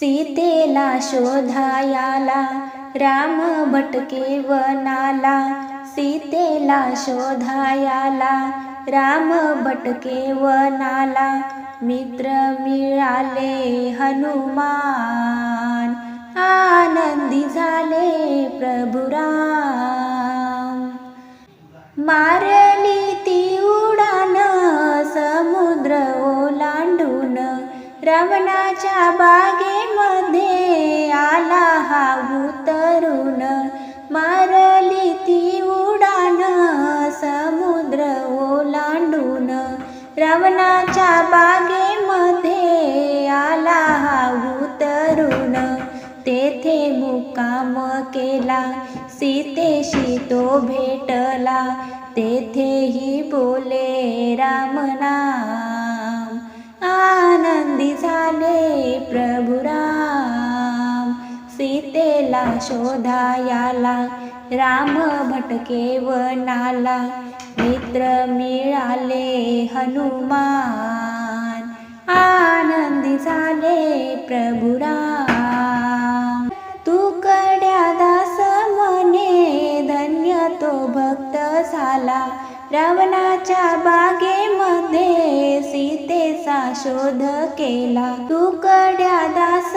सीतेला शोधायाला राम भटके वनाला. सीतेला शोधायाला राम भटके वनाला. मित्र मिळाले हनुमान आनंदी झाले प्रभुराम. मा रावणाच्या बागेमध्ये आला हा उतरून मारली ती उडान समुद्र ओलांडून. रावणाच्या बागेमध्ये आला हा उतरून तेथे मुक्काम केला सीतेशी तो भेटला. तेथेही बोले रामना गेला शोधायाला. राम भटके वनाला. मित्र मिळाले हनुमान. आनंदी झाले प्रभुराम. तुकड्या दास मने धन्य तो भक्त झाला. रावणाच्या बागेमध्ये सीतेचा शोध केला. तुकड्या दास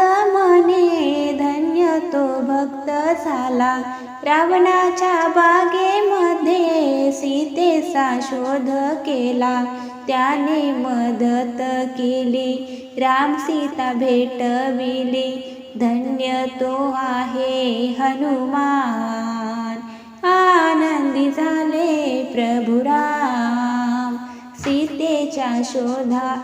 झाला. रावणाच्या बागेमध्ये सीतेचा शोध केला. त्याने मदत केली. राम सीता भेटविली. धन्य तो आहे हनुमान. आनंदी झाले प्रभुराम सीतेच्या शोधा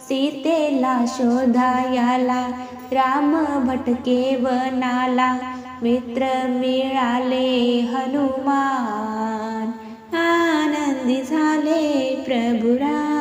सीतेला शोधायाला राम भटके वनाला. मित्र मिळाले हनुमान आनंदी झाले प्रभुराम